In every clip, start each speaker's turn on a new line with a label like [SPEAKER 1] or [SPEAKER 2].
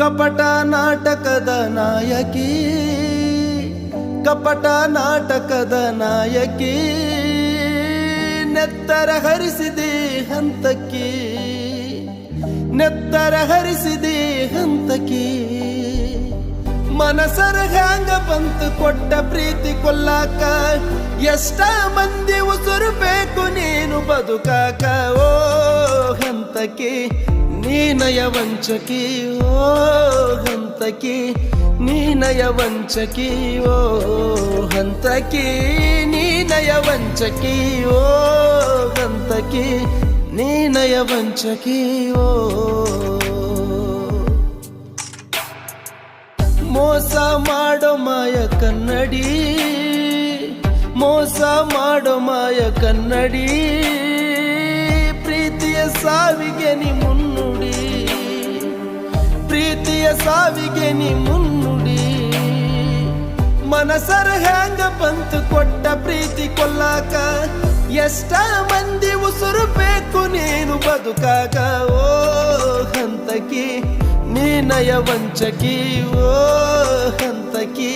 [SPEAKER 1] ಕಪಟ ನಾಟಕದ ನಾಯಕಿ, ಕಪಟ ನಾಟಕದ ನಾಯಕಿ, ನೆತ್ತರ ಹರಿಸಿದೆ ಹಂತಕಿ, ನೆತ್ತರ ಹರಿಸಿದೆ ಹಂತಕಿ. ಮನಸರ ಹ್ಯಾಂಗ ಬಂತು ಕೊಟ್ಟ ಪ್ರೀತಿ ಕೊಲ್ಲಾಕ, ಎಷ್ಟ ಮಂದಿ ಉಸುರು ಬೇಕು ನೀನು ಬದುಕಾಕ, ಓ ಹಂತಕಿ ನೀನಯ ವಂಚಕಿ, ಓ ಹಂತಕಿ ನೀನಯ ವಂಚಕಿ, ಓ ಹಂತಕಿ ನೀನಯ ವಂಚಕಿ, ಓ ಹಂತಕಿ ನೀನಯ ವಂಚಕಿ, ಓ. ಮೋಸ ಮಾಡೋ ಮಾಯ ಕನ್ನಡಿ, ಮೋಸ ಮಾಡೋ ಮಾಯ ಕನ್ನಡಿ. ಸಾವಿಗೆ ನಿ ಮುನ್ನುಡಿ, ಪ್ರೀತಿಯ ಸಾವಿಗೆ ನಿ ಮುನ್ನುಡಿ. ಮನಸರ ಹ್ಯಾಂಗ ಬಂತು ಕೊಟ್ಟ ಪ್ರೀತಿ ಕೊಲ್ಲಾಕ, ಎಷ್ಟ ಮಂದಿ ಉಸುರು ಬೇಕು ನೀನು ಬದುಕಾಗ. ಓ ಹಂತಕಿ ನೀನಯ ವಂಚಕಿ, ಓ ಹಂತಕಿ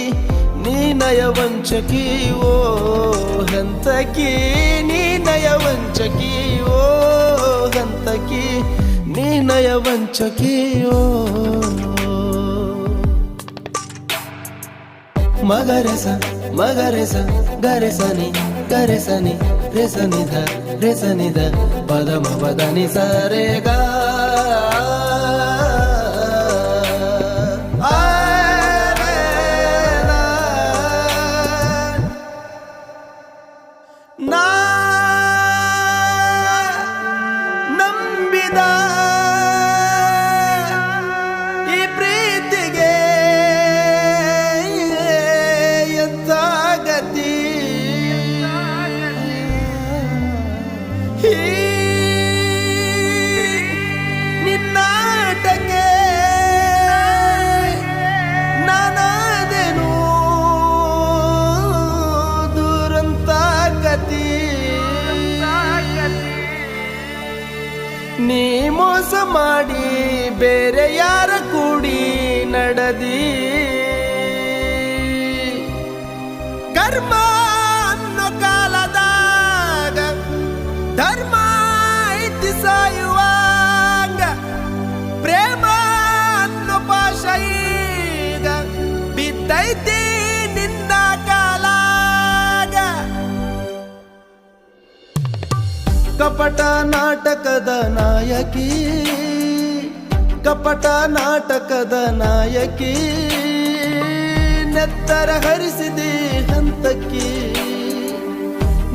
[SPEAKER 1] ನೀನಯ ವಂಚಕಿ, ಓ ಹಂತಕಿ ನೀನಯ ವಂಚಕಿ, ಓ ನೀನಯ ವಂಚಕಿ ಓ ಮಗರೆಸ ಮಗರೆಸ ಗರೆಸನಿ ಗರೆಸನಿ ರೆಸನಿಧ ರೆಸನಿಧ ಪದಮ ಪದನಿ ಸರೆಗ ನಾ ನಿನ್ನಾಟಕ್ಕೆ ನಾನಾದೆನು ದುರಂತ ಗತಿ ನೀ ಮೋಸ ಮಾಡಿ ಬೇರೆ ಯಾರ ಕೂಡಿ ನಡೆದಿ. ಕರ್ಮ ಧರ್ಮ ಇತಿ ಸಾಯುವಾಂಗ ಪ್ರೇಮ ಅನ್ನೋ ಬಿದ್ದೈತಿ ನಿಂದ ಕಾಲಾಗ. ಕಪಟ ನಾಟಕದ ನಾಯಕಿ, ಕಪಟ ನಾಟಕದ ನಾಯಕಿ, ನೆತ್ತರ ಹರಿಸಿದಿ ಹಂತಕಿ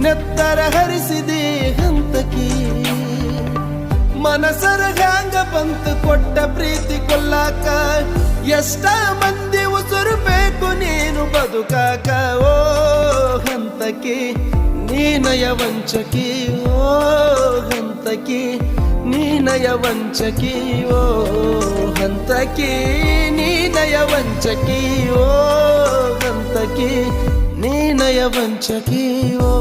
[SPEAKER 1] ನೆತ್ತರ ಹರಿಸಿದೆ ಹಂತಕಿ ಮನಸರ ಹ್ಯಾಂಗ ಬಂತು ಕೊಟ್ಟ ಪ್ರೀತಿ ಕೊಲ್ಲಾಕ ಎಷ್ಟ ಮಂದಿ ಉಸುರು ಬೇಕು ನೀನು ಬದುಕಾಕ? ಓ ಹಂತಕಿ, ನೀನಯ ವಂಚಕಿ, ಓ ಹಂತಕಿ, ನೀನಯ ವಂಚಕಿ, ಓ ಹಂತಕಿ, ನೀನಯ ವಂಚಕಿ, ಓ ಹಂತಕಿ, ನೀನಯ ವಂಚಕಿ, ಓ